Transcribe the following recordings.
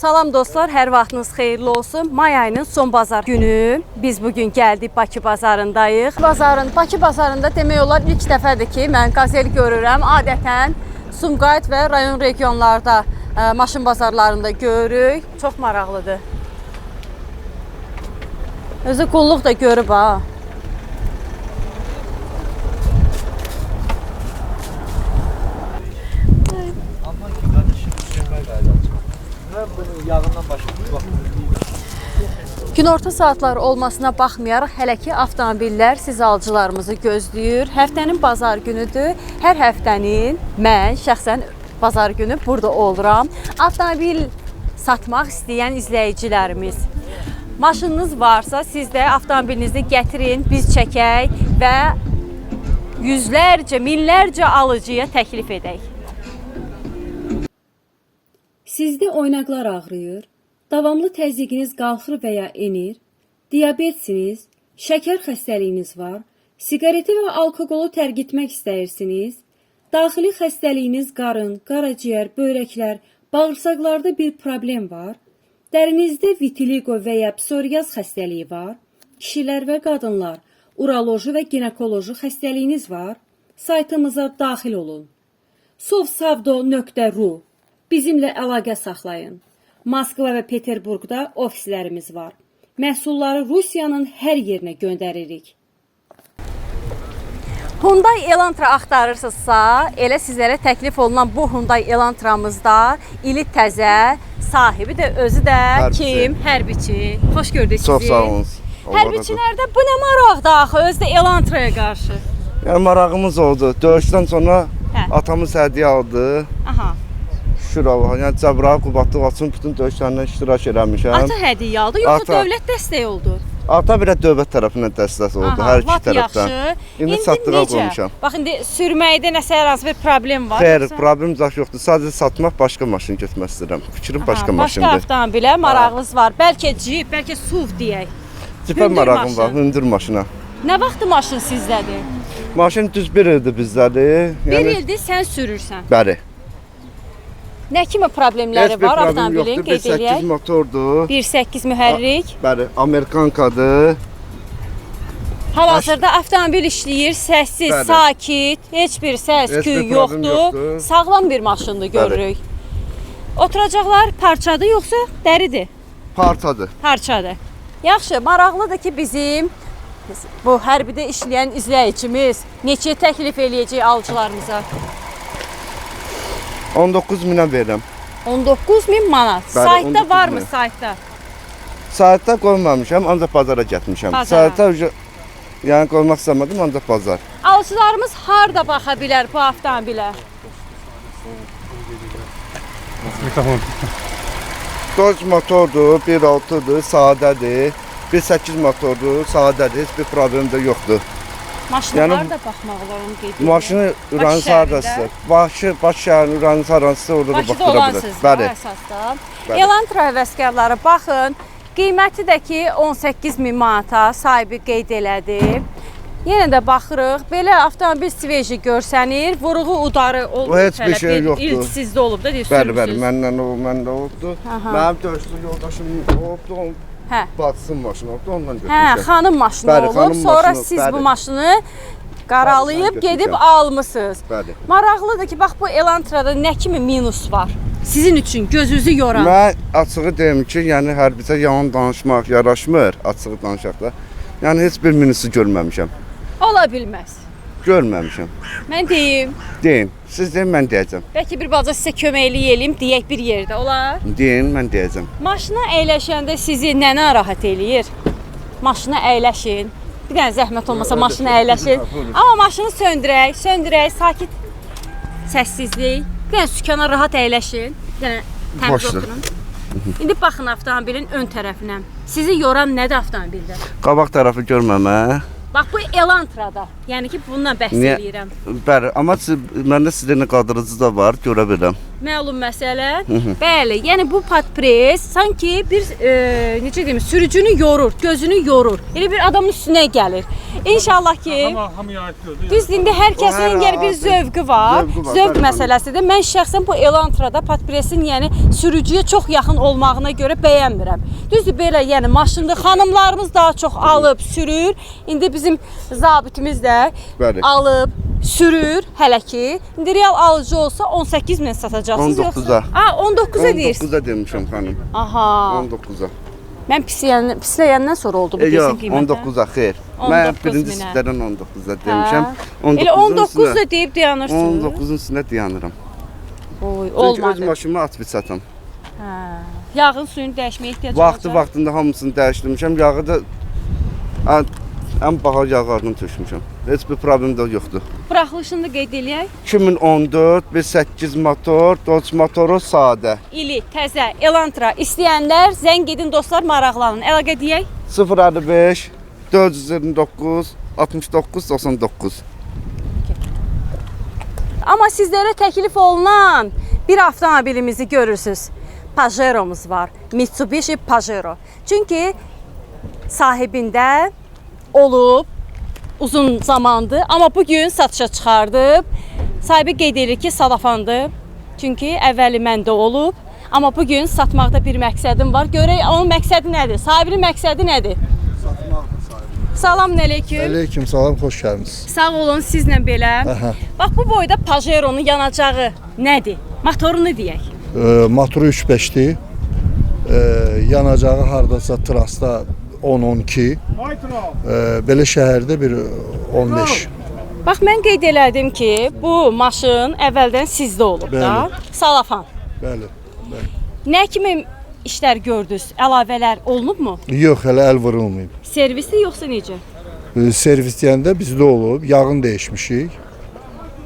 Salam dostlar, hər vaxtınız xeyirli olsun. May ayının son bazar günü biz bugün gəldik Bakı bazarındayıq. Bazarın Bakı bazarında demək olar ilk dəfədir ki, mən qazel görürəm. Adətən Sumqayıt və rayon regionlarda ə, maşın bazarlarında görürük. Çox maraqlıdır. Özü qulluq da görüb ha. Ben bunun yağından saatları olmasına baxmayaraq hələ ki avtomobillər siz alıcılarımızı gözləyir. Həftənin bazar günüdür. Hər həftənin mən şəxsən bazar günü burada oluram. Avtomobil satmaq istəyən izləyicilərimiz maşınınız varsa siz də avtomobilinizi gətirin, biz çəkək və yüzlərcə, minlərcə alıcıya təklif edək. Sizdə oynaqlar ağrıyır, davamlı təzyiqiniz qalxır və ya enir, diabetsiniz, şəkər xəstəliyiniz var, siqareti və alkoqolu tərk etmək istəyirsiniz, daxili xəstəliyiniz qarın, qaraciyər, böyrəklər, bağırsaqlarda bir problem var, dərinizdə vitiligo və ya psoriaz xəstəliyi var, kişilər və qadınlar, uroloji və ginekoloji xəstəliyiniz var, saytımıza daxil olun. sovsavdo.ru Bizimlə əlaqə saxlayın. Moskva və Peterburqda ofislərimiz var. Məhsulları Rusiyanın hər yerinə göndəririk. Hyundai Elantra axtarırsınızsa, elə sizlərə təklif olunan bu Hyundai Elantramızda ili təzə, sahibi də özü də Hərbiçi. kim? Hərbiçi. Xoş gördük sizi. Çox sağ olun. Hərbiçilərdə bu nə maraqdır axı, özü də Elantraya qarşı. Yəni marağımız oldu. Döyüşdən sonra Hə. atamız hədiyyə aldı. Aha. Şükür Allaha. Yəni Cəbrayıl Qubadlıq olsun bütün döyüşlərində iştirak eləmişəm. Ata hədiyyə aldı, yoxsa Ata. dövlət dəstək oldu? Ata də dövlət tərəfindən dəstək oldu Aha, hər iki tərəfdən. yaxşı. İndi satdığa qoymuşam. Bax indi sürməkdə nəsə hər hansı bir problem var. Xeyr, yoxsa- problem zaş yoxdur. Sadəcə satmaq başqa maşın götürmək istəyirəm. Fikrim Aha, başqa başqa maşındır. avtomobilə marağınız var. Bəlkə Jeep, bəlkə SUV deyək. Cipə marağım var, hündür maşına. Nə vaxtı maşın sizdədir? Maşın düz bir ildir bizdədir. Bir ildir sən sürürsən. Bəli. Nə kimi problemləri Heç bir var problem avtomobilin? yoxdur. Qeyd 1.8 eləyək. motordur. 1.8 mühərrik. Bəli, Amerikankadır. Hal-hazırda avtomobil işləyir, səssiz, Bəli. sakit, heç bir Heç bir küy problem yoxdur. yoxdur. Sağlam bir maşındır görürük. Oturacaqlar parçadır yoxsa dəridir? Partadır. Parçadır. Yaxşı, maraqlıdır ki, bizim bu hərbidə işləyən izləyicimiz neçə təklif eləyəcək alıcılarımıza? 19 minə verirəm. 19 min manat. Bəli, saytda 19 varmı min. saytda? Saatda qoymamışam, ancaq bazara getmişəm. Bazara. Saatda uca- yəni qoymaq istəmədim, ancaq bazar. Alıcılarımız harda baxa bilər bu avtomobilə? Mikrofon. Dodge motordur, 1.6-dır, sadədir. 1.8 motordur, sadədir, heç bir problem də yoxdur. Maşınlar Yəni- da baxmaq olar onu qeyd. Maşını Uranüs şəhərində? hardasıdır? Bakı, Bakı şəhərinin Uranüs hardasıdır, orada da Bakıda baxdıra bilər. Bəli. da əsasda. Bəli. Elantra həvəskarları baxın. Qiyməti də ki 18 min manata sahibi qeyd elədi. Yenə də baxırıq. Belə avtomobil sveji görsənir, vuruğu udarı olmur. O heç bir şey yoxdur. İlk sizdə olub da deyir, Bəli, bəli, məndən o, məndə. Aha. Mənim döyüşlü yoldaşım oldu, onun Hə. bacısının maşını oldu, ondan Hə, götürmüşəm. xanım maşını Bəli, olub. Sonra maşını, siz bu bəli. maşını qaralayıb Bəli, gedib almısınız. Bəli. Maraqlıdır ki, bax bu Elantrada nə kimi minus var? Sizin üçün gözünüzü yoran. Mən açığı deyim ki, yəni hərbizə yalan danışmaq yaraşmır, açığı danışaq da. Yəni heç bir minusu görməmişəm. Ola bilməz. Görməmişəm. Mən deyim, Deyin, siz deyin, mən deyəcəm. bəlkə bir balaca sizə köməklik eləyim, deyək bir yerdə olar. Deyin, mən deyəcəm. Maşına əyləşəndə sizi nə narahat eləyir? Maşına əyləşin. Bir dənə zəhmət olmasa maşına əyləşin. Amma maşını söndürək, söndürək, sakit səssizlik. Bir dənə sükana rahat əyləşin. Bir dənə təmiz oturun. İndi baxın avtomobilin ön tərəfinə. Sizi yoran nədir avtomobildə? Qabaq tərəfi görməmə. Bax bu Elantrada. Yəni ki, bundan bəhs eləyirəm. Bəli, amma siz, məndə sizdə qadırıcı da var, görə bilirəm. Məlum məsələ. Bəli, yəni bu patpres sanki bir e, necə deyim, sürücünü yorur, gözünü yorur. Elə bir adamın üstünə gəlir. İnşallah ki Ama hamıya ait. Düz indi hər kəsin yəni bir hansı- zövqü var. Zövqü var, Zövq bəli, məsələsidir. Mən şəxsən bu Elantrada patpresin yəni sürücüyə çox yaxın olmağına görə bəyənmirəm. Düzdür belə, yəni maşında xanımlarımız daha çox alıb sürür. İndi bizim zabitimiz də Bəli. alıb sürür hələ ki. İndi real alıcı olsa 18 min satacaqsınız 19-a. yoxsa? A, 19-a deyirsiniz. 19'a demişim xanım. Aha. 19'a. Mən pisləyən, pisləyəndən sonra oldu bu E, yox, desin qiymətə. 19'a xeyr. 19 Mən birinci sitədən 19'a demişəm. Hə. Elə 19 da deyib dayanırsınız. 19'un üstünə dayanıram. Oy, Çünki öz olmadı. maşınımı atıb satam. Hə. Yağın suyunu dəyişməyə ehtiyac Vaxtı olacaq. vaxtında hamısını dəyişdirmişəm. Yağı da ən, ən baha yağlarını tökmüşəm. Heç bir problem də yoxdur. Buraxılışını da qeyd eləyək. 2014 1.8 motor, Dodge motoru sadə. İli, təzə, Elantra istəyənlər zəng edin dostlar, maraqlanın. Əlaqə deyək. 055 429 69 99. Amma sizlərə təklif olunan bir avtomobilimizi görürsüz. Pajero'muz var. Mitsubishi Pajero. Çünki sahibində olub uzun zamandır, amma bu gün satışa çıxardıb. Sahibi qeyd edir ki, salafandır. Çünki əvvəli məndə olub, amma bu gün satmaqda bir məqsədim var. Görək onun məqsədi nədir? Sahibinin məqsədi nədir? Salam aleyküm. Aleyküm salam, xoş gəlmisiniz. Sağ olun sizlə belə. Aha. Bax bu boyda Pajero'nun yanacağı nədir? Motorunu deyək. E, motoru 3.5-dir. E, yanacağı hardasa trasda 10-12. E, belə şəhərdə bir 15. Bax mən qeyd elədim ki, bu maşın əvvəldən sizdə olub da. Bəli. Salafan. Bəli. Nə kimi işlər gördünüz? Əlavələr olunubmu? Yox, hələ əl vurulmayıb. Servisli yoxsa necə? E, servis deyəndə bizdə olub, yağını dəyişmişik.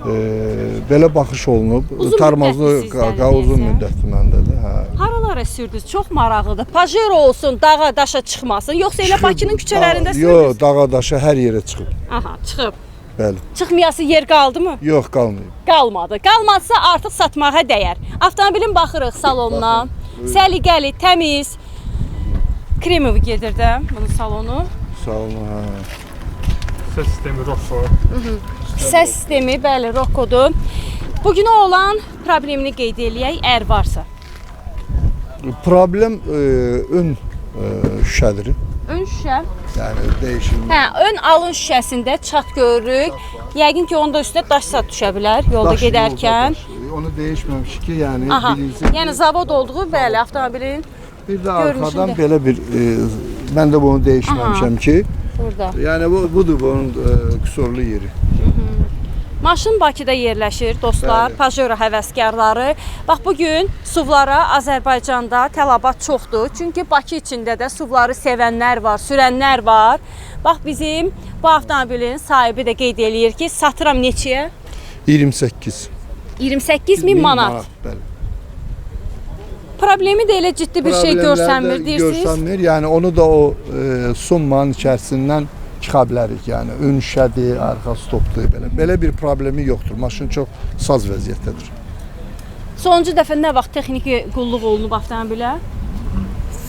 E, belə baxış olunub. Uzun Tarmazlı müddətli qa- sizdən uzun müddətli məndədir. Hə. Haralara sürdünüz? Çox maraqlıdır. Pajero olsun, dağa, daşa çıxmasın, yoxsa elə Bakının küçələrində Da- Yox, sürdünüz? dağa daşa hər yerə çıxıb. Aha, çıxıb. Bəli. Çıxmayası yer qaldımı? Yox, qalmayıb. qalmadı. Qalmadsa artıq satmağa dəyər. Avtomobilin baxırıq salonuna. Səliqəli, təmiz. Kremov gedir də bunun salonu. Sağ olun. Hə. Ses sistemi Rosso. Səs sistemi, bəli, Rockodur. Bugün olan problemini qeyd eləyək, əgər varsa. Problem e, ön e, şüşədir. Ön şüşə. Yəni dəyişilmə. Hə, ön alın şüşəsində çat görürük. Yəqin ki, onda üstünə daş sat düşə bilər yolda Daş gedərkən. yolda daş. Onu dəyişməmiş ki, yəni bilinsin. Yəni zavod olduğu bəli, avtomobilin bir arxadan görünüşündə. belə bir e, mən də bunu dəyişməmişəm ki, burada. yəni bu budur bunun e, qüsurlu yeri. Maşın Bakıda yerləşir, dostlar, Bəli. Pajero həvəskarları. Bax bu gün SUV-lara Azərbaycanda tələbat çoxdur. Çünki Bakı içində də SUV-ları sevənlər var, sürənlər var. Bax bizim bu avtomobilin sahibi də qeyd eləyir ki, satıram neçəyə? 28 28 min manat. Bəli. Problemi də elə ciddi bir şey görsənmir deyirsiniz. Görsənmir. Yəni onu da o e, summanın içərisindən çıxa bilərik. Yəni ön şədir, arxa stopdur belə. Belə bir problemi yoxdur. Maşın çox saz vəziyyətdədir. Sonuncu dəfə nə vaxt texniki qulluq olunub avtomobilə?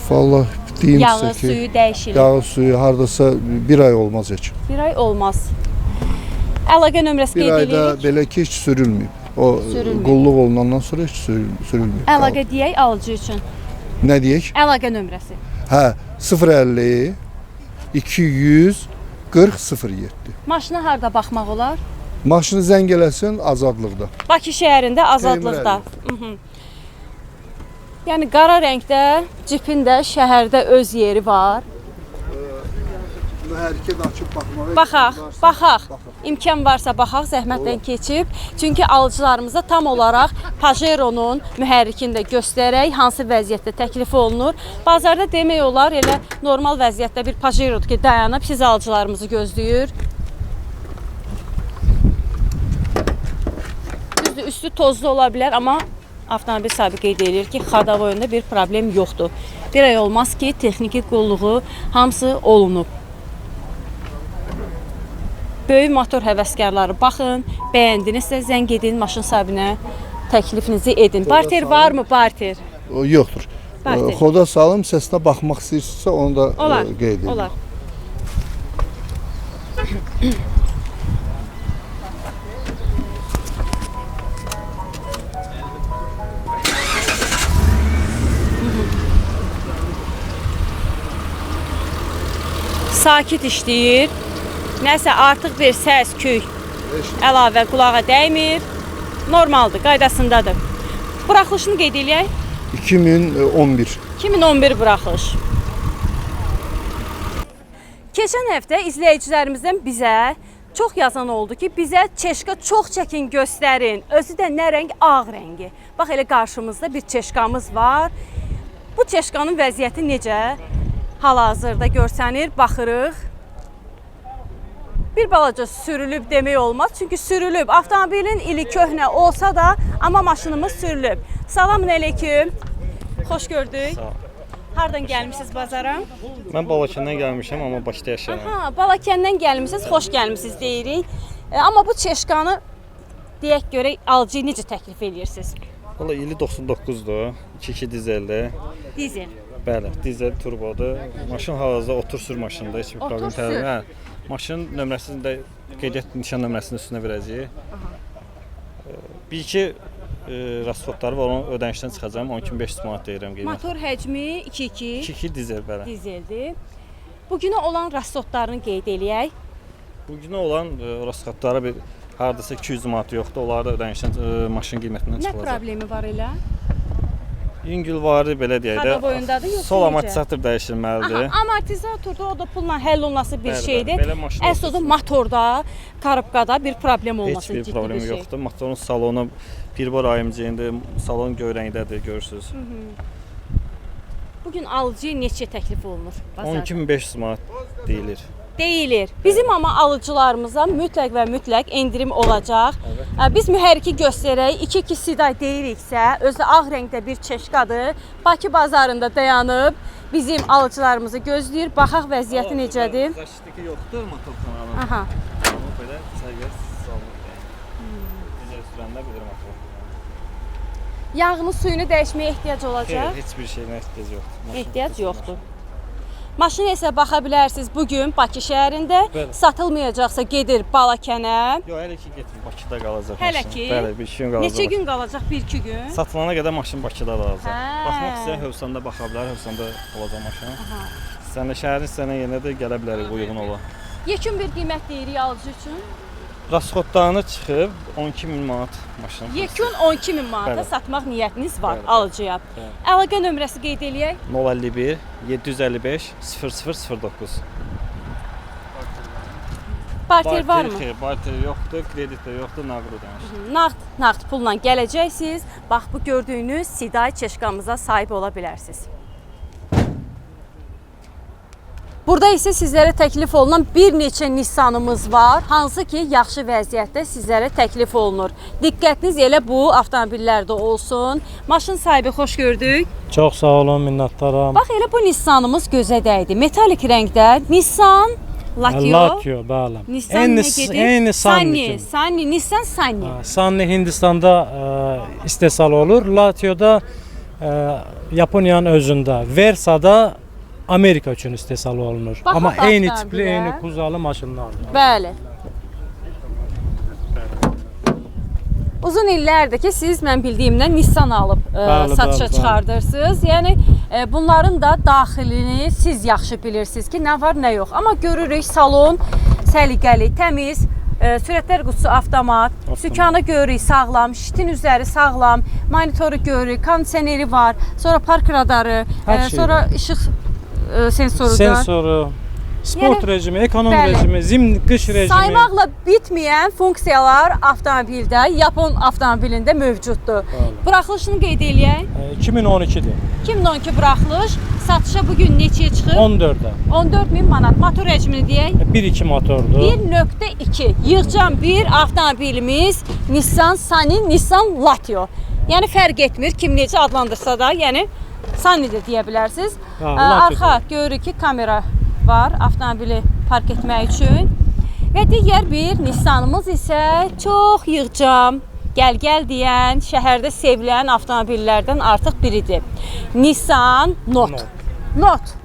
Vallahi deyim Yağı, ki, suyu dəyişilir. yağı suyu hardasa bir ay olmaz heç. Bir ay olmaz. Əlaqə nömrəsi Bir qeyd ayda edirik. belə ki heç sürülməyib. O Sürülməyib. qulluq olunandan sonra heç sürül- sürülməyib. Əlaqə deyək alıcı üçün. Nə deyək? Əlaqə nömrəsi. Hə, 050 200 40 07. Maşına harda baxmaq olar? Maşını zəng eləsin azadlıqda. Bakı şəhərində azadlıqda. Yəni qara rəngdə cipin də şəhərdə öz yeri var. Hərəkət açıb baxmağa Baxaq, baxaq. İmkan varsa baxaq, zəhmətlə keçib. Çünki alıcılarımıza tam olaraq Pajero-nun mühərrikini də göstərək, hansı vəziyyətdə təklif olunur. Bazarda demək olar elə normal vəziyyətdə bir Pajero ki, dayanıb siz alıcılarımızı gözləyir. Düzdür, üstü tozlu ola bilər, amma avtomobil sahibi qeyd edir ki, xadavoyunda bir problem yoxdur. Bir ay olmaz ki, texniki qulluğu hamısı olunub. Böyük motor həvəskarları baxın, bəyəndinizsə zəng edin maşın sahibinə, təklifinizi edin. Barter varmı barter? Yoxdur. Barter. E, Xoda salım səsinə baxmaq istəyirsinizsə onu da Olar. e, qeyd edin. Olar. Sakit işləyir. Nəsə artıq bir səs, küy əlavə qulağa dəymir. Normaldır, qaydasındadır. Buraxılışını qeyd eləyək. 2011 2011 buraxılış. Keçən həftə izləyicilərimizdən bizə çox yazan oldu ki, bizə çeşka çox çəkin göstərin. Özü də nə rəng? Ağ rəngi. Bax elə qarşımızda bir çeşkamız var. Bu çeşkanın vəziyyəti necə? Hal-hazırda görsənir, baxırıq. Bir balaca sürülüb demək olmaz. Çünki sürülüb. Avtomobilin ili köhnə olsa da, amma maşınımız sürülüb. Salamün aleyküm. Xoş gördük. Hardan gəlmisiniz bazara? Mən Balakəndən gəlmişəm, amma Bakıda yaşayıram. Ha, Balakəndən gəlmisiniz, xoş gəlmisiniz deyirik. E, amma bu çeşkanı deyək görək alıcıya necə təklif edirsiniz? Valla ili 99-dur. 2-2 dizeldir. Dizel. Bəli, dizel turbodur. Maşın hal-hazırda otur sür maşında, heç bir problem təmin. Hə. Maşının nömrəsini də qeydiyyat nişan nömrəsinin üstünə verəcəyik. Bir iki e, rasxodları var, onun ödənişdən çıxacağam. 12500 manat deyirəm qiymət. Motor həcmi 2.2 2-2 dizel bəli. dizeldir. Bu günə olan rasxodlarını qeyd eləyək. Bu günə olan e, rasxodları bir hardasa 200 manat yoxdur. Onlar da ödənişdən e, maşın qiymətindən Nə çıxılacaq. problemi var elə? Yüngülvari belə deyək boyundadır, yoxsa Sol necə? amortizator dəyişilməlidir. Aha, amortizatorda o da pulla həll olunası bir Bəli, şeydir. bəli, belə maşın motorda, karobkada bir problem Heç olması bir ciddi problemi bir şey. yoxdur. Motorun salonu pirbor ayımcığında, salon göyrəngdədir, görürsüz. Bu gün alıcıya neçə təklif olunur? bazarda? 12500 manat deyilir. Deyilir. Bizim amma alıcılarımıza mütləq və mütləq endirim olacaq. Ə, Biz mühərriki göstərək. 2-2 siday deyiriksə, özü ağ rəngdə bir çeşkadır. Bakı bazarında dayanıb bizim alıcılarımızı gözləyir. Baxaq vəziyyəti necədir. Zaşitiki yoxdur motor kanalının. Aha. Belə. Necə sürəndə motor. Yağını, suyunu dəyişməyə ehtiyac olacaq. Heç bir şeyinə ehtiyac yoxdur. Ehtiyac yoxdur. Maşına isə baxa bilərsiniz bu gün Bakı şəhərində. Bəli. Satılmayacaqsa gedir Balakənə. Yox, hələ ki getmir. Bakıda qalacaq Hələ maşın. ki? Bəli, bir iki gün qalacaq. Neçə gün qalacaq? 1-2 gün. Satılana qədər maşın Bakıda qalacaq. Hə. Baxmaq istəyən Hövsanda baxa bilər, Hövsanda olacaq maşın. Sən də şəhərin sənə yerinə də gələ bilərik uyğun ola. Yekun bir qiymət deyirik alıcı üçün. Rasxodlarını çıxıb 12000 manat maşın. Yekun 12 min manata Bəli. satmaq niyyətiniz var Bəli, alıcıya. Bəli. Əlaqə nömrəsi qeyd eləyək. 051 755 0009. Barter varmı? Xeyr, barter yoxdur, kredit də yoxdur, nağd ödəniş. Nağd, nağd pulla gələcəksiniz. Bax bu gördüyünüz Siday çeşkamıza sahib ola bilərsiniz. Burada isə sizlərə təklif olunan bir neçə Nissanımız var, hansı ki yaxşı vəziyyətdə sizlərə təklif olunur. Diqqətiniz elə bu avtomobillərdə olsun. Maşın sahibi xoş gördük. Çox sağ olun, minnətdaram. Bax elə bu Nissanımız gözə dəydi. Metalik rəngdə Nissan Latio. Latio, bəli. Nissan eyni, eyni Sunny, Sunny. Nissan Sunny. Sunny Hindistanda ə, istehsal olur. Latio'da ə, Yaponiyanın özündə, Versa'da Amerika üçün istehsal olunur. Amma baxdan eyni tipli, bilə. eyni kuzalı maşınlardır. Bəli. Uzun illərdir ki, siz mən bildiyimdən Nissan alıb ə, Bəli, satışa bəli, bəli. çıxardırsınız. Yəni ə, bunların da daxilini siz yaxşı bilirsiniz ki, nə var, nə yox. Amma görürük salon səliqəli, təmiz, ə, sürətlər qutusu avtomat, sükanı görürük sağlam, şitin üzəri sağlam, monitoru görürük, kondisioneri var, sonra park radarı, ə, şey sonra var. işıq ə, sensoru da. Sensoru, sport Yəni- rejimi, ekonom Bəli. rejimi, zim qış rejimi. Saymaqla bitməyən funksiyalar avtomobildə, Yapon avtomobilində mövcuddur. Buraxılışını qeyd eləyək. Ə, 2012-dir. 2012 buraxılış, satışa bu gün neçəyə çıxır? 14-də. 14 min manat. Motor həcmini deyək. 1-2 motordur. 1.2 yığcam bir avtomobilimiz Nissan Sunny, Nissan Latio. Yəni fərq etmir kim necə adlandırsa da, yəni Sunny də deyə bilərsiniz. Ha, Latio. Arxa görürük ki, kamera var avtomobili park etmək üçün. Və digər bir Nissanımız isə çox yığcam, gəl-gəl deyən, şəhərdə sevilən avtomobillərdən artıq biridir. Nissan Note. Note.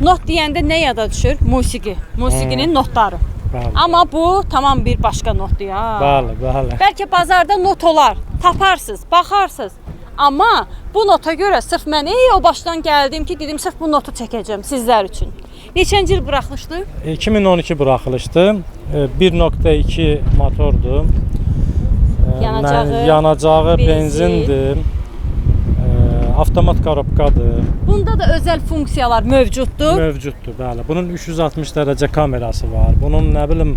Not deyəndə nə yada düşür? Musiqi. Musiqinin notları. Bəli. Amma bu tamam bir başqa notdur ya. Bəli, bəli. Bəlkə bazarda not olar, taparsınız, baxarsınız. Amma bu nota görə sırf mən ey o başdan gəldim ki, dedim sırf bu notu çəkəcəm sizlər üçün. Neçənci il buraxılışdı? 2012 buraxılışdı. E, 1.2 motordur. E, Yanacağı, mən- yanacağı benzin. benzindir. E, Avtomat korobkadır. Bunda da özəl funksiyalar mövcuddur. Mövcuddur, bəli. Bunun 360 dərəcə kamerası var. Bunun nə bilim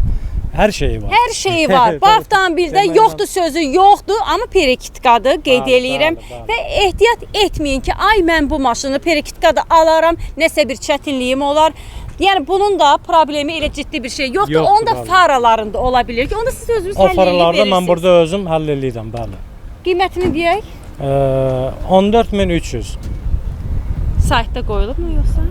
hər şeyi var. Hər şeyi var. Bəli. avtomobildə Demək yoxdur sözü yoxdur, amma perikitkada qeyd Bəli, eləyirəm bəli, bəli. və ehtiyat etməyin ki, ay mən bu maşını perikitkada alaram, nəsə bir çətinliyim olar. Yəni bunun da problemi elə ciddi bir şey yoxdur. Yoxdur, Onun da bəli. faralarında ola bilər ki, onu siz özünüz O həll faralarda edirsiniz. mən burada özüm həll eləyirəm, bəli. qiymətini deyək. E, 14300. Saytda qoyulubmu yoxsa?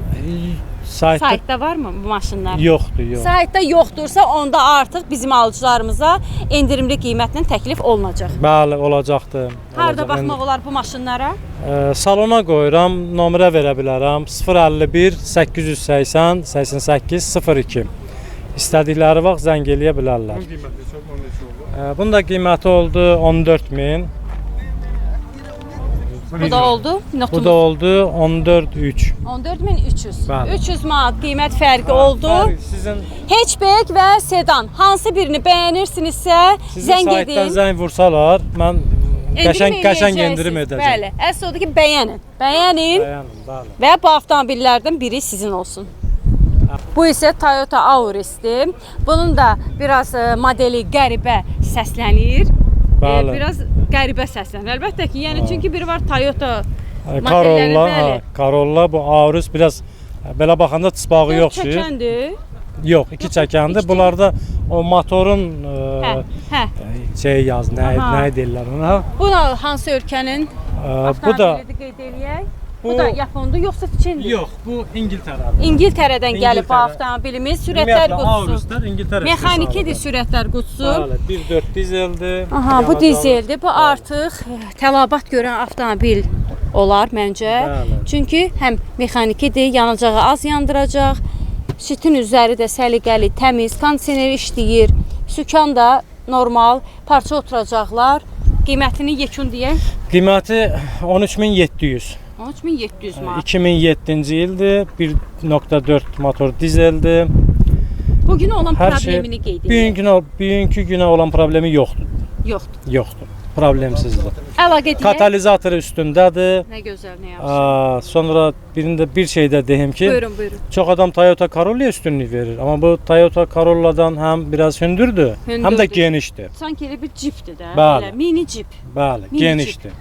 Saytda Saytda varmı bu maşınlar? yoxdur, yox. Saytda yoxdursa onda artıq bizim alıcılarımıza endirimli qiymətlə təklif olunacaq. Bəli, olacaqdır. Harda olacaq. baxmaq olar bu maşınlara? E, salona qoyuram, nömrə verə bilərəm. 051 880 88 02. İstədikləri vaxt zəng eləyə bilərlər. Bunun qiyməti çox, oldu? E, bunun da qiyməti oldu 14000. Bu da oldu. Bu Notumuz. da oldu 143. 14300. Bəli. 300 manat qiymət fərqi oldu. Fərq Sizin Hatchback və sedan hansı birini bəyənirsinizsə sizin zəng edin. zəng vursalar, mən qəşəng qəşəng endirim edəcəm. Bəli. Əsl odur ki, bəyənin. Bəyənin Bəyənin, bəli. və bu avtomobillərdən biri sizin olsun. Bu isə Toyota Auris'dir. Bunun da biraz e, modeli qəribə səslənir. E, Bəli. biraz qəribə səslənir. Əlbəttə ki, yəni çünki biri var Toyota Corolla, hə, Corolla bu Aurus biraz e, belə baxanda dörd yoxdur. çəkəndir. Yox, iki çəkəndir. Bunlarda o motorun Hə, e, hə. şey yaz, nə nə deyirlər ona? Bu hansı ölkənin E, bu da qeyd eləyək? Bu, Bu- da Yapondur yoxsa Çindir? yox, bu İngiltərədir. İngiltərədən gəlib bu İngiltərə. avtomobilimiz. Sürətlər qutsu. Auruslar İngiltərə. Mexanikidir sürətlər qutsu. Bəli, 1.4 dizeldir. Aha, bu dizeldir. Bu artıq e, tələbat görən avtomobil olar məncə. Bəli. Çünki həm mexanikidir, yanacağı az yandıracaq. Sitin üzəri də səliqəli, təmiz, kondisioner işləyir. Sükan da normal, parça oturacaqlar. Qiymətini yekun deyək. Qiyməti 13700. 13700 manat. 2007-ci ildir. 1.4 motor dizeldir. Bu gün olan Hər şey problemini qeyd edin. bugünkü bugünkü günə olan problemi yoxdur. Yoxdur. Yoxdur. Problemsizdir. Əlaqə edək. Katalizatoru üstündədir. Nə gözəl, nə yaxşı. Aa, sonra birində bir şey də deyim ki, Buyurun, buyurun. çox adam Toyota Corolla'ya üstünlük verir. Amma bu Toyota Corolla'dan həm biraz hündürdür, həm də Hündürdür. genişdir. Sanki elə bir cipdir də. Bəli. Belə mini cip. Bəli, Minicik. genişdir.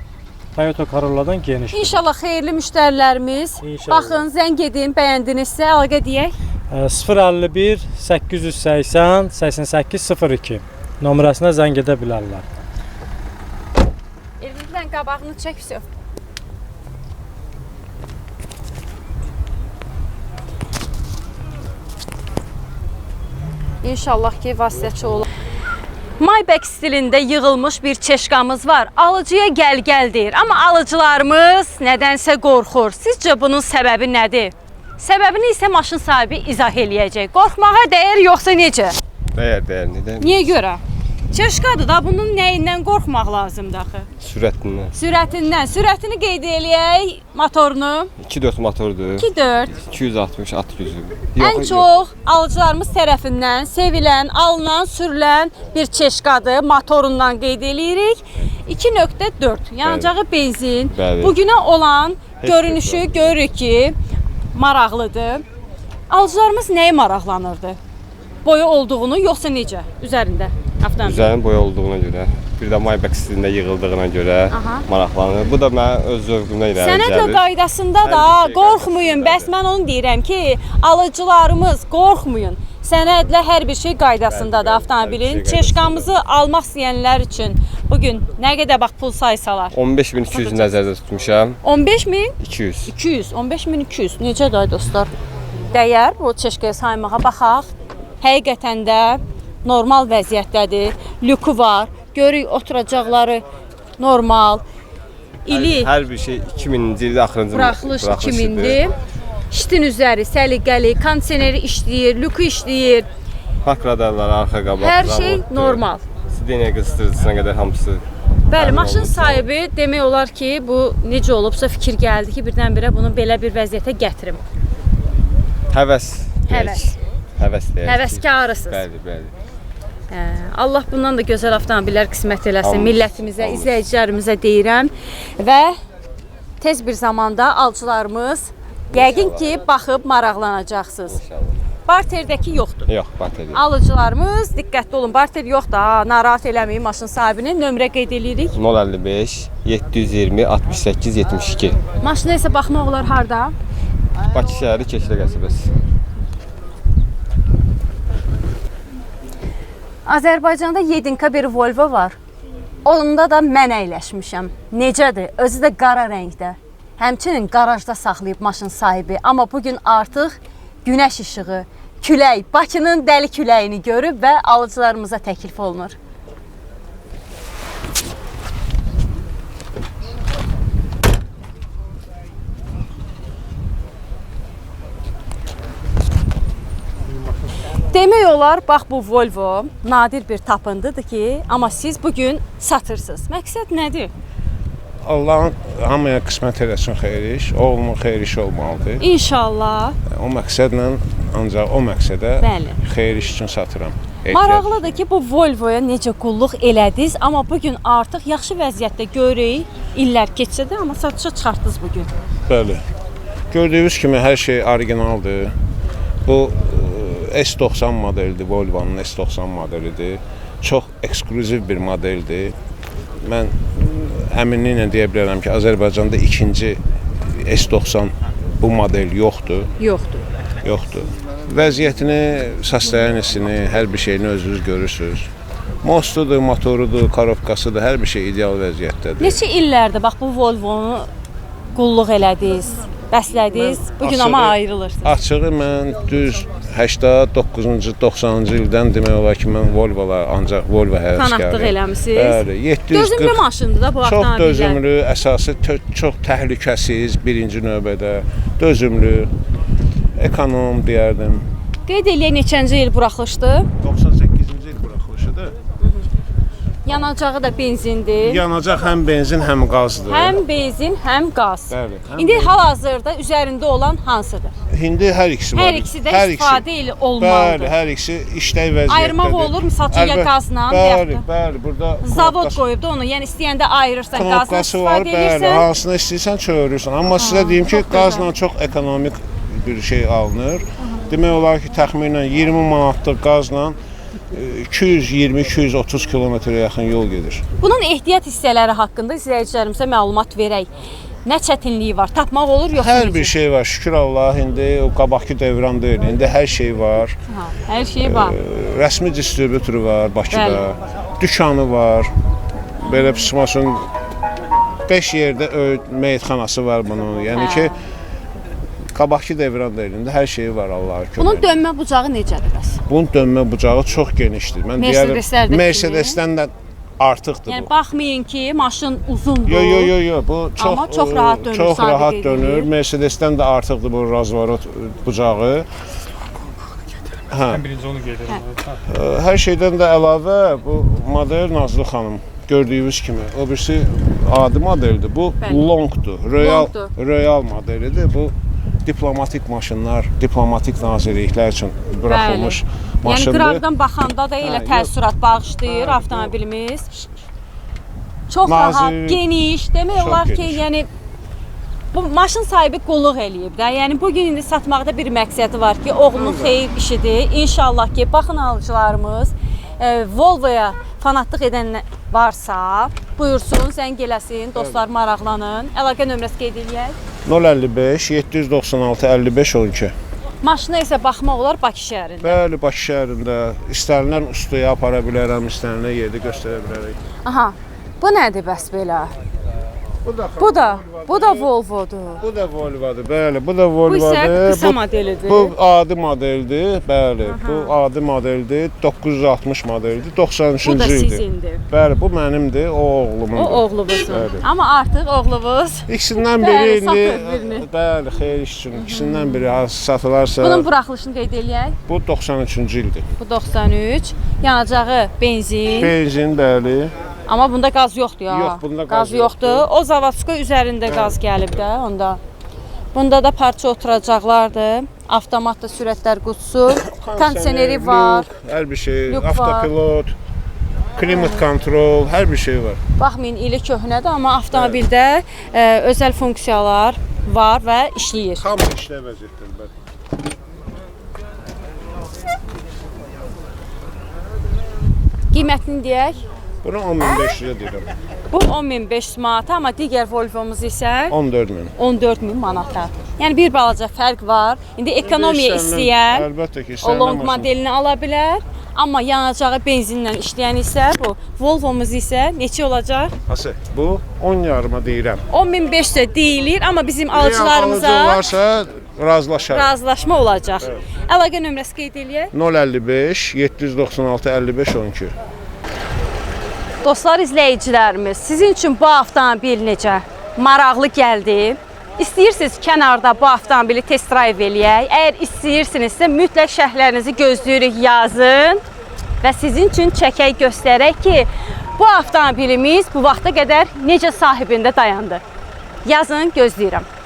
Toyota Corolla'dan genişdir. İnşallah xeyirli müştərilərimiz. İnşallah. Baxın, zəng edin, bəyəndinizsə əlaqə deyək. Ə, 051 880 88 02 nömrəsinə zəng edə bilərlər. Elvizdən qabağını çək, vəsə. İnşallah ki, vasitəçi olar. Maybach stilində yığılmış bir çeşkamız var. Alıcıya gəl-gəl deyir. Amma alıcılarımız nədənsə qorxur. Sizcə bunun səbəbi nədir? Səbəbini isə maşın sahibi izah eləyəcək. Qorxmağa dəyər yoxsa necə? Dəyər, dəyər. Nədən? Niyə görə? Çeşkadır da bunun nəyindən qorxmaq lazımdır axı? Sürətindən. Sürətindən. Sürətini qeyd eləyək, motorunu. 2.4 motordur. 2.4. 260 at gücü. Ən çox alıcılarımız tərəfindən sevilən, alınan, sürülən bir çeşkadır. Motorundan qeyd eləyirik. 2.4. Yanacağı benzin. Bəli. Bu günə olan Heç görünüşü yoxdur. görürük ki, maraqlıdır. Alıcılarımız nəyə maraqlanırdı? Boyu olduğunu yoxsa necə? Üzərində avtomobil. Üzərin boya olduğuna görə, bir də Maybach stilində yığıldığına görə Aha. maraqlanır. Bu da mən öz zövqümdən irəli Sənədlə gəlir. qaydasında Hər da şey qorxmayın. qaydasında. Bəs mən onu deyirəm ki, alıcılarımız qorxmayın. Sənədlə hər bir şey qaydasındadır Bəli, avtomobilin. şey Çeşkamızı almaq istəyənlər üçün bu gün nə qədər bax pul saysalar. 15200 nəzərdə tutmuşam. 15 min 200. 200, 15 min 200. Necə də dostlar? Dəyər bu çeşkaya saymağa baxaq. Həqiqətən də normal vəziyyətdədir. Lüku var, görürük oturacaqları normal. İli Hər bir şey 2000-ci ildə axırıncı buraxılış buraxılışıdır. 2000-dir. Şitin üzəri səliqəli, kondisioneri işləyir, lüku işləyir. Park radarları, arxa qabaq. Hər şey zavoddur. normal. Sideniya qısıtırıcısına qədər hamısı. Bəli, maşın sahibi demək olar ki, bu necə olubsa fikir gəldi ki, birdən-birə bunu belə bir vəziyyətə gətirim. Həvəs. Həvəs. Həvəs deyək. Həvəskarısınız. Bəli, bəli. Allah bundan da gözəl avtomobillər qismət eləsin Amin. millətimizə, Amin. izləyicilərimizə deyirəm və tez bir zamanda alıcılarımız yəqin ki, baxıb maraqlanacaqsınız. Barterdəki yoxdur. Yox, bateriya. Alıcılarımız diqqətli olun. Barter yoxdur. Ha, narahat eləməyin maşın sahibini. Nömrə qeyd eləyirik. 055 720 68 72. Maşına isə baxmaq olar harda? Bakı şəhəri Keçilə qəsəbəsi. Azərbaycanda 7 bir Volvo var. Onda da mən əyləşmişəm. Necədir? Özü də qara rəngdə. Həmçinin qarajda saxlayıb maşın sahibi, amma bu gün artıq günəş işığı, külək, Bakının dəli küləyini görüb və alıcılarımıza təklif olunur. Demək olar, bax bu Volvo nadir bir tapıntıdır ki, amma siz bu gün satırsınız. Məqsəd nədir? Allahın hamıya qismət eləsin xeyir iş, oğlumun xeyir işi olmalıdır. İnşallah. O məqsədlə ancaq o məqsədə Bəli. xeyir iş üçün satıram. Maraqlıdır ki, bu Volvoya necə qulluq elədiniz, amma bu gün artıq yaxşı vəziyyətdə görürük. İllər keçsə də, amma satışa çıxartdınız bu gün. Bəli. Gördüyünüz kimi hər şey orijinaldır. Bu S90 modelidir, Volvo'nun S90 modelidir. Çox ekskluziv bir modeldir. Mən əminliklə deyə bilərəm ki, Azərbaycanda ikinci S90 bu model yoxdur. Yoxdur. yoxdur. Vəziyyətini, səsləyənisini, hər bir şeyini özünüz görürsüz. Mostudur, motorudur, korobkasıdır, hər bir şey ideal vəziyyətdədir. Neçə illərdir bax bu Volvonu qulluq elədiniz, bəslədiniz. Bu gün amma ayrılırsınız. Açığı mən düz 89-cu, 90-cı ildən demək olar ki, mən Volvo-lar ancaq Volvo həvəskarıyam. Tanıqlıq eləmisiniz. Bəli, 740 Dözümlü maşındır da bu Çox avtomobillər. dözümlü, əsası çox təhlükəsiz birinci növbədə, dözümlü, ekonom deyərdim. Qeyd eləyək neçənci il buraxılışdı? 98-ci il buraxılışıdır. Yanacağı da benzindir. Yanacaq həm benzin, həm qazdır. Həm benzin, həm qaz. Bəli, həm İndi hal-hazırda üzərində olan hansıdır? İndi hər ikisi var. Hər ikisi də istifadə ilə Bəli, olmalıdır. hər ikisi işləy vəziyyətdədir. Ayırmaq olur, misal üçün ya qazla, Bəli, bəli, burada Zavod qoyub da onu, yəni istəyəndə ayırırsan, qazla istifadə bəli, edirsən. hansını istəyirsən çörürsən. Amma sizə deyim ki, qazla çox ekonomik bir şey alınır. Demək olar ki, təxminən 20 manatlıq qazla 220-230 kilometrə yaxın yol gedir. Bunun ehtiyat hissələri haqqında izləyicilərimizə məlumat verək. Nə çətinliyi var? Tapmaq olur yoxsa? Hər bir şey var, şükür Allah, indi o qabaqki dövran deyil. İndi hər şey var. Ha, hər şey var. Ə, Rəsmi distribütoru var Bakıda. Dükanı var. Belə pişmaşın 5 yerdə meyitxanası var bunun. Yəni Hə. ki qabaqki deyil. İndi hər şeyi var Allah'a kömək. Bunun dönmə bucağı necədir bəs? Bunun dönmə bucağı çox genişdir. Mən deyərəm Mercedes-dən də artıqdır Yəni bu. baxmayın ki, maşın uzundur. Yo yo yo yo bu çox Amma çox rahat dönür, Çox rahat dönür. Mercedes-dən də artıqdır bu razvorot bucağı. Hə. Ən birinci onu qeyd edirəm. Ə, Hər şeydən də əlavə bu model Nazlı xanım gördüyünüz kimi o birisi adi modeldir. Bu Bəli. longdur. Royal Longdur. Royal modelidir. Bu diplomatik maşınlar, diplomatik nazirliklər üçün buraxılmış Yəni maşındır. qıraqdan baxanda da elə Hə, təəssürat bağışlayır Hə, avtomobilimiz. Çox Nazir, rahat, geniş, demək olar ki, geniş. yəni bu maşın sahibi qulluq eləyib də. Yəni bu gün indi satmaqda bir məqsədi var ki, oğlunun xeyir işidir. İnşallah ki, baxın alıcılarımız e, Volvoya fanatlıq edən varsa, buyursun, zəng eləsin, dostlar maraqlanın. Əlaqə nömrəsi qeyd eləyək. 055 796 55 12. Maşına isə baxmaq olar Bakı şəhərində. Bəli, Bakı şəhərində istənilən ustaya apara bilərəm, istənilən yerdə göstərə bilərik. Aha. Bu nədir bəs belə? Bu da Bu da, bu da Volvodur. Bu da Volvo'dur, bəli. Bu da Bu isə Volvo'dur. qısa Bu, modelidir. bu adi modeldir, bəli. Bu adi modeldir, 960 modeldir, 93-cü Bu da ildir. sizindir. Bəli, bu mənimdir, o O oğlumundur. oğluvuzun. Bəli. Amma artıq oğluvuz İkisindən Bəli, biri indi satır birini. bəli, xeyir iş üçün. İkisindən biri satılarsa bunun buraxılışını qeyd eləyək. bu 93-cü ildir. Bu 93. Yanacağı benzin. Benzin bəli. Amma bunda qaz yoxdur ya. Yox, bunda qaz qaz yoxdur. yoxdur. O zavatska üzərində qaz gəlib də onda. Bunda da parça oturacaqlardır. Avtomat da sürətlər qutusu, kondisioneri var. lük, hər bir şey, Lük var. avtopilot, klimat kontrol, hər bir şey var. Baxmayın ili köhnədir, amma avtomobildə ə, özəl funksiyalar var və işləyir. Hamı işlə vəziyyətdir. bəli. Qiymətini deyək. Bunu 10500 lirə deyirəm. Bu 10500 manata, amma digər Volvo-muz isə 14000. 14000 manata. Yəni bir balaca fərq var. İndi ekonomiya istəyən Əlbəttə ki, o long modelini ala bilər. Amma yanacağı benzinlə işləyən isə bu Volvo-muz isə neçə olacaq? Ası, bu 10 yarıma deyirəm. 10500 deyilir, amma bizim Alıcı alıcılarımıza varsa razılaşar. razılaşma olacaq. Əlaqə nömrəsi qeyd eləyək. 055 796 55 12. Dostlar, izləyicilərimiz, sizin üçün bu avtomobil necə maraqlı gəldi? İstəyirsiniz kənarda bu avtomobili test drive eləyək. Əgər istəyirsinizsə mütləq şərhlərinizi gözləyirik yazın və sizin üçün çəkək göstərək ki, bu avtomobilimiz bu vaxta qədər necə sahibində dayandı. Yazın, gözləyirəm.